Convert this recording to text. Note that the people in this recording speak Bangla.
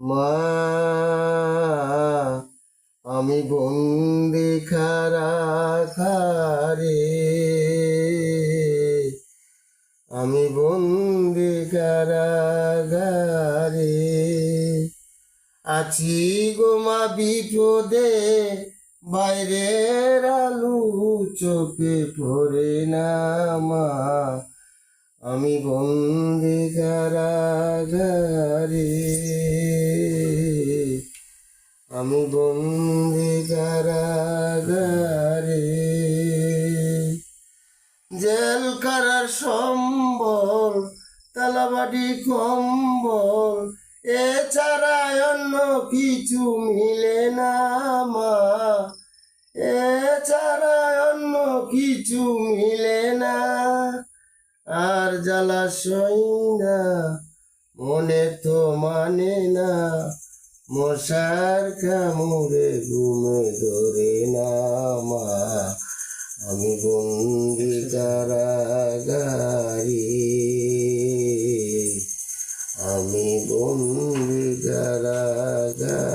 মা, আমি বন্দি খারা খারে, আমি বন্দি কারাগারে আছি গোমা বিপদে, বাইরের আলু চোখে পড়ে না মা। আমি বন্দি কারাগারে, আমি বন্দি কারাগারে। জেল কারার সম্বল তালাবাড়ি কম্বল এছাড়া অন্য কিছু মিলে না মা। এছাড়া অন্য কিছু মিলে না আর জ্বালাশয় না, মনে তো মানে না, মশার কামড়ে ঘুমে ধরে না মা। আমি বন্দি কারাগারি, আমি বন্দি কারাগারি।